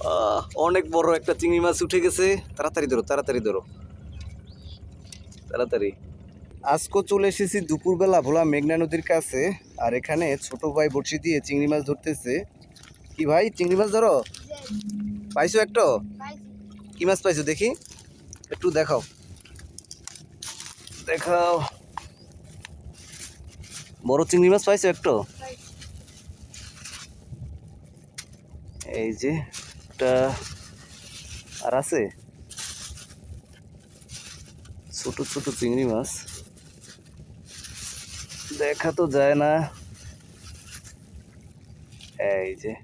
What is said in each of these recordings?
আহ, অনেক বড় একটা চিংড়ি মাছ উঠে গেছে। তাড়াতাড়ি ধরো তাড়াতাড়ি ধরো। তাড়াতাড়ি। আজকে চলে এসেছি দুপুরবেলা ভোলা মেঘনা নদীর কাছে আর এখানে ছোট ভাই বড়শি দিয়ে চিংড়ি মাছ ধরতেছে। কি ভাই চিংড়ি মাছ ধরো? পাইছো একটা? কি মাছ পাইছো দেখি। একটু দেখাও। দেখাও। বড় চিংড়ি মাছ পাইছো একটু? এই যে একটা আর আছে? ছোট ছোট চিংড়ি মাছ। দেখা তো যায় না। এই যে,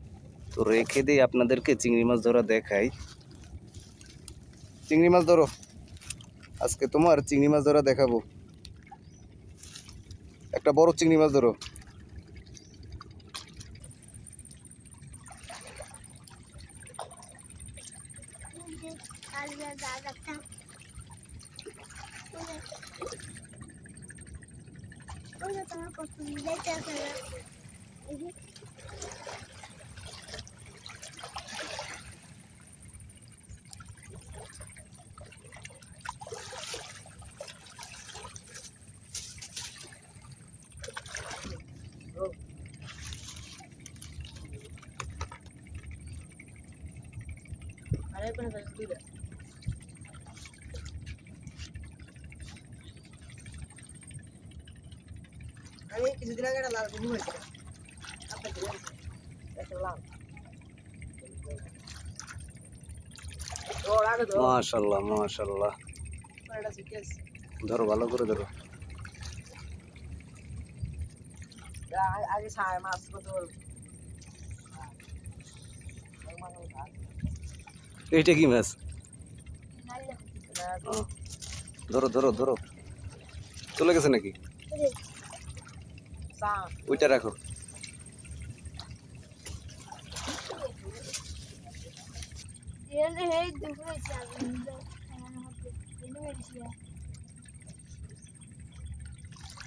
তো রেখে দিই আপনাদেরকে, চিংড়ি মাছ ধরা দেখাই। চিংড়ি মাছ ধরো। আজকে তোমার চিংড়ি মাছ ধরা দেখাবো। একটা বড় চিংড়ি মাছ ধরো। Ada pun ada sudah. মাশাল্লাহ মাশাল্লাহ। ধরো, ভালো করে ধরো। আগে মাছ এইটা কি মাছ? ধরো ধরো ধরো। চলে গেছে নাকি? ওইটা রাখো।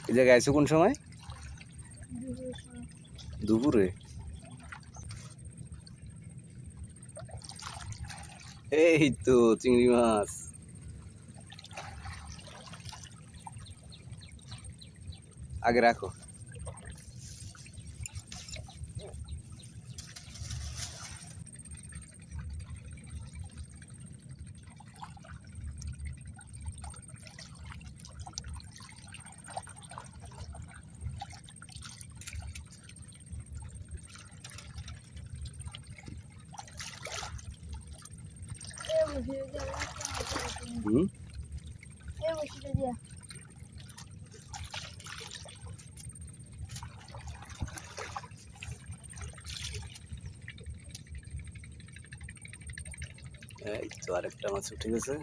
এই জায়গায় আইছো কোন সময়? দুপুরে? এই তো চিংড়ি মাছ। আগে রাখো। হুম? এই তো আরেকটা মাছ উঠে গেছে।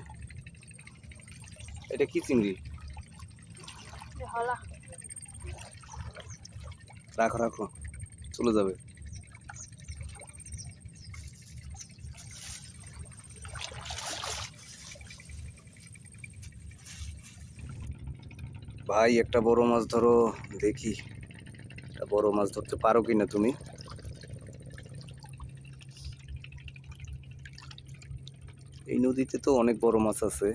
এটা কি চিংড়ি? রাখো রাখো। চলে যাবে। ভাই, একটা বড় মাছ ধরো, দেখি। একটা বড় মাছ ধরতে পারো কিনা তুমি? এই নদীতে তো অনেক বড় মাছ আছে।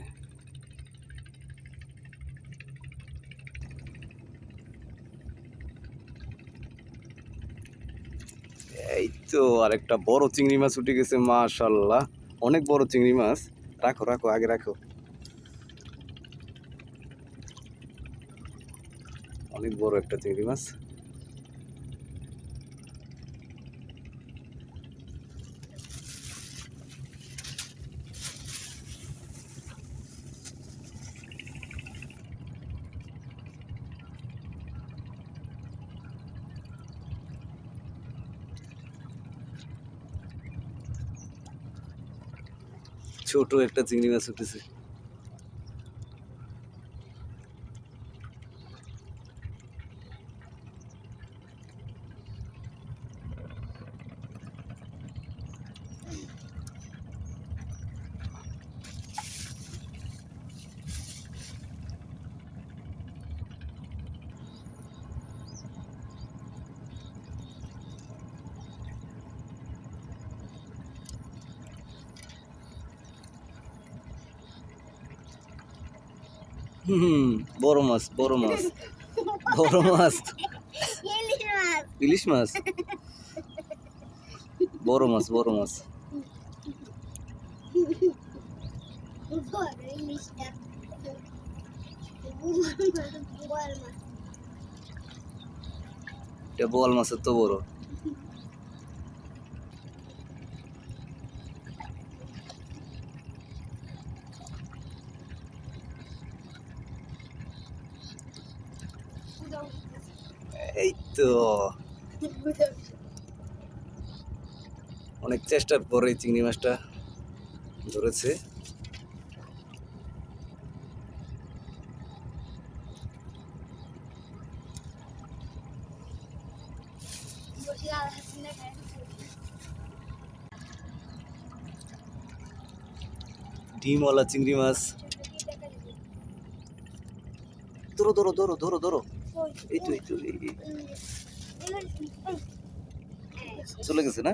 এই তো আরেকটা বড় চিংড়ি মাছ উঠে গেছে, মাশাল্লাহ। অনেক বড় চিংড়ি মাছ। রাখো রাখো, আগে রাখো। অনেক বড় একটা চিংড়ি মাছ। ছোট একটা চিংড়ি মাছ উঠেছে। হুম, বড় মাছ বড় মাছ। বড় মাছ। ইলিশ মাছ। বড় মাছ বড় মাছ। এটা বোয়াল মাছের তো বড়। এই তো অনেক চেষ্টার পরে চিংড়ি মাছটা ধরেছে। ডিমওয়ালা চিংড়ি মাছ। ধরো ধরো ধরো ধরো ধরো। এই তো এই তো। চলে গেছে না?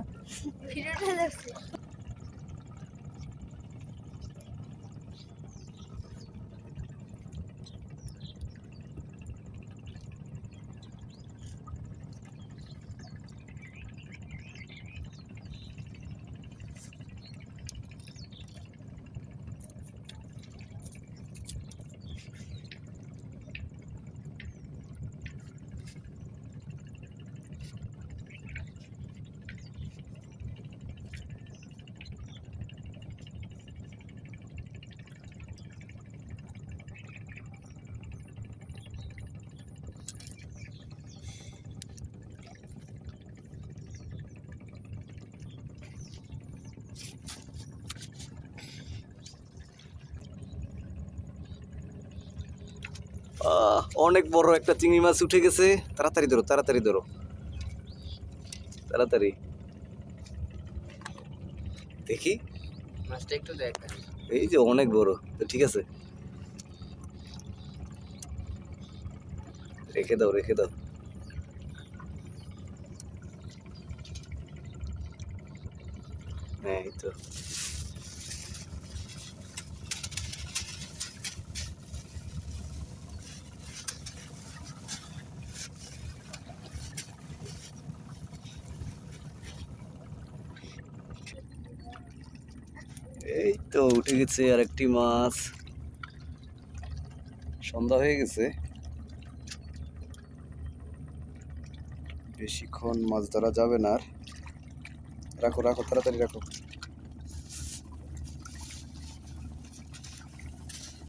অনেক বড় একটা চিংড়ি মাছ উঠে গেছে। তাড়াতাড়ি ধরো তাড়াতাড়ি ধরো। তাড়াতাড়ি। দেখি। মাছটা একটু দেখ। এই যে অনেক বড় তো ঠিক আছে। রেখে দাও রেখে দাও। হ্যাঁ এই তো এই তো উঠে গেছে আর একটি মাছ। সন্ধ্যা হয়ে গেছে। বেশিক্ষণ মাছ ধরা যাবে না আর। রাখো রাখো, তাড়াতাড়ি রাখো।